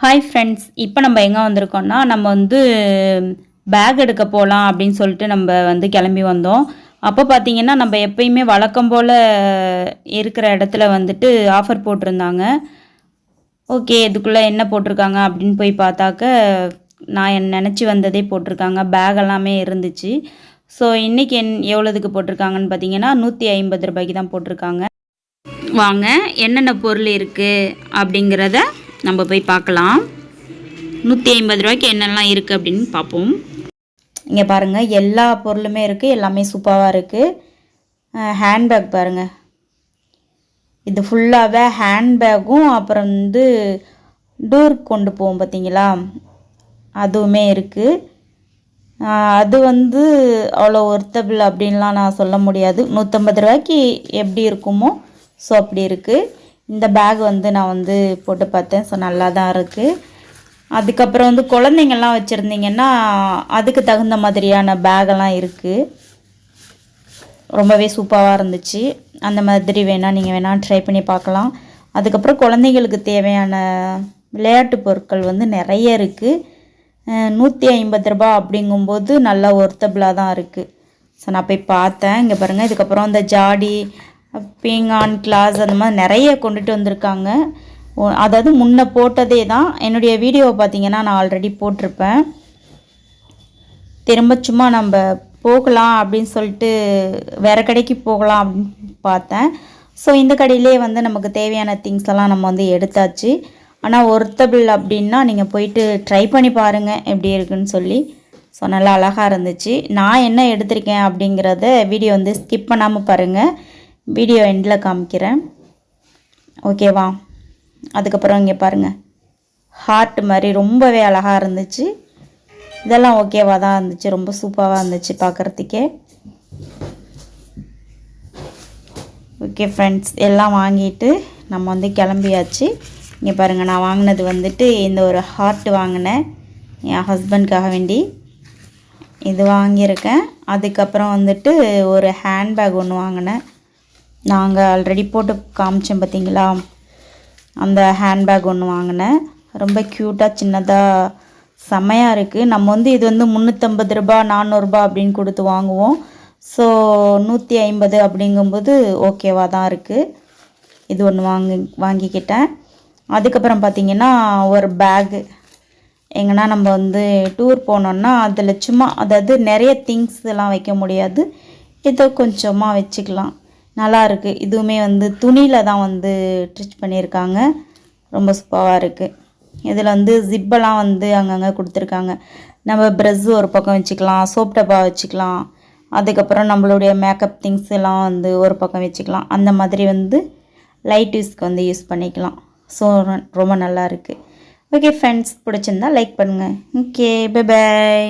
Hi friends இப்போ நம்ம எங்கே வந்திருக்கோம்னா நம்ம வந்து பேக் எடுக்க போகலாம் அப்படின்னு சொல்லிட்டு நம்ம வந்து கிளம்பி வந்தோம். அப்போ பார்த்தீங்கன்னா நம்ம எப்பயுமே வழக்கம் போல் இருக்கிற இடத்துல வந்துட்டு ஆஃபர் போட்டிருந்தாங்க. ஓகே இதுக்குள்ளே என்ன போட்டிருக்காங்க அப்படின்னு போய் பார்த்தாக்க நான் என் நினச்சி வந்ததே போட்டிருக்காங்க. பேக் எல்லாமே இருந்துச்சு. ஸோ இன்றைக்கி என் எவ்வளோதுக்கு போட்டிருக்காங்கன்னு பார்த்தீங்கன்னா நூற்றி ஐம்பது ரூபாய்க்கு தான் போட்டிருக்காங்க. வாங்க என்னென்ன பொருள் இருக்குது அப்படிங்கிறத நம்ம போய் பார்க்கலாம். நூற்றி ஐம்பது ரூபாய்க்கு என்னெல்லாம் இருக்குது அப்படின்னு பார்ப்போம். இங்கே பாருங்கள் எல்லா பொருளுமே இருக்குது எல்லாமே சூப்பராக இருக்குது ஹேண்ட்பேக் பாருங்கள் இது ஃபுல்லாகவே ஹேண்ட்பேக்கும் அப்புறம் வந்து டூர் கொண்டு போவோம் பார்த்தீங்களா அதுவுமே இருக்குது அது வந்து அவ்வளோ ஒர்த்தபிள் அப்படின்லாம் நான் சொல்ல முடியாது. நூற்றம்பது ரூபாய்க்கு எப்படி இருக்குமோ ஸோ அப்படி இருக்குது இந்த பேக் வந்து நான் வந்து போட்டு பார்த்தேன். ஸோ நல்லா தான் இருக்குது அதுக்கப்புறம் வந்து குழந்தைங்கள்லாம் வச்சுருந்தீங்கன்னா அதுக்கு தகுந்த மாதிரியான பேகெல்லாம் இருக்குது ரொம்பவே சூப்பராக இருந்துச்சு. அந்த மாதிரி வேணால் நீங்கள் வேணால் ட்ரை பண்ணி பார்க்கலாம். அதுக்கப்புறம் குழந்தைங்களுக்கு தேவையான விளையாட்டு பொருட்கள் வந்து நிறைய இருக்குது நூற்றி ஐம்பது ரூபா அப்படிங்கும்போது நல்லா ஒர்த்தபிளாக தான் இருக்குது ஸோ நான் போய் பார்த்தேன். இங்கே பாருங்கள் இதுக்கப்புறம் இந்த ஜாடி பீங்கான் கிளாஸ் அந்த மாதிரி நிறைய கொண்டுட்டு வந்திருக்காங்க. அதாவது முன்ன போட்டதே தான். என்னுடைய வீடியோவை பார்த்தீங்கன்னா நான் ஆல்ரெடி போட்டிருப்பேன். திரும்ப சும்மா நம்ம போகலாம் அப்படின்னு சொல்லிட்டு வேறு கடைக்கு போகலாம் அப்படின்னு பார்த்தேன். ஸோ இந்த கடையிலே வந்து நமக்கு தேவையான திங்ஸ் எல்லாம் நம்ம வந்து எடுத்தாச்சு. ஆனால் ஒர்த்தபிள் அப்படின்னா நீங்கள் போயிட்டு ட்ரை பண்ணி பாருங்கள் எப்படி இருக்குன்னு சொல்லி ஸோ நல்லா அழகாக இருந்துச்சு. நான் என்ன எடுத்திருக்கேன் அப்படிங்கிறத வீடியோ வந்து ஸ்கிப் பண்ணாமல் பாருங்கள் வீடியோ எண்டில் காமிக்கிறேன். ஓகேவா அதுக்கப்புறம் இங்கே பாருங்கள் ஹார்ட் மாதிரி ரொம்பவே அழகாக இருந்துச்சு. இதெல்லாம் ஓகேவாக தான் இருந்துச்சு. ரொம்ப சூப்பராக இருந்துச்சு பார்க்குறதுக்கே ஓகே ஃப்ரெண்ட்ஸ் எல்லாம் வாங்கிட்டு நம்ம வந்து கிளம்பியாச்சு. இங்கே பாருங்கள் நான் வாங்கினது வந்துட்டு இந்த ஒரு ஹார்ட் வாங்கினேன். என் ஹஸ்பண்ட்காக வேண்டி. இது வாங்கியிருக்கேன். அதுக்கப்புறம் வந்துட்டு ஒரு ஹேண்ட்பேக் ஒன்று வாங்கினேன். நாங்கள் ஆல்ரெடி போட்டு காமிச்சோம் பார்த்தீங்களா அந்த ஹேண்ட்பேக் ஒன்று வாங்கினேன். ரொம்ப க்யூட்டாக சின்னதாக செம்மையாக இருக்குது நம்ம வந்து இது வந்து முந்நூற்றம்பது ரூபா நானூறுரூபா அப்படின்னு கொடுத்து வாங்குவோம். ஸோ நூற்றி ஐம்பது அப்படிங்கும்போது ஓகேவாக தான் இருக்குது இது ஒன்று வாங்கி வாங்கிக்கிட்டேன். அதுக்கப்புறம் பார்த்தீங்கன்னா ஒரு பேகு எங்கன்னா நம்ம வந்து டூர் போனோன்னா அதில் சும்மா அதாவது நிறைய திங்ஸ் எல்லாம் வைக்க முடியாது. ஏதோ கொஞ்சமாக வச்சுக்கலாம். நல்லா இருக்குது இதுவுமே வந்து துணியில் தான் வந்து ஸ்டிச் பண்ணியிருக்காங்க ரொம்ப சூப்பராக இருக்குது இதில் வந்து ஜிப்பெல்லாம் வந்து அங்கங்கே கொடுத்துருக்காங்க. நம்ம ப்ரெஸ் ஒரு பக்கம் வச்சுக்கலாம் சோப் டப்பா வச்சுக்கலாம். அதுக்கப்புறம் நம்மளுடைய மேக்கப் திங்ஸ் எல்லாம் வந்து ஒரு பக்கம் வச்சுக்கலாம். அந்த மாதிரி வந்து லைட் யூஸ்க்கு வந்து யூஸ் பண்ணிக்கலாம். ஸோ ரொம்ப நல்லா இருக்குது ஓகே ஃப்ரெண்ட்ஸ் பிடிச்சிருந்தா லைக் பண்ணுங்கள் ஓகே பை பாய்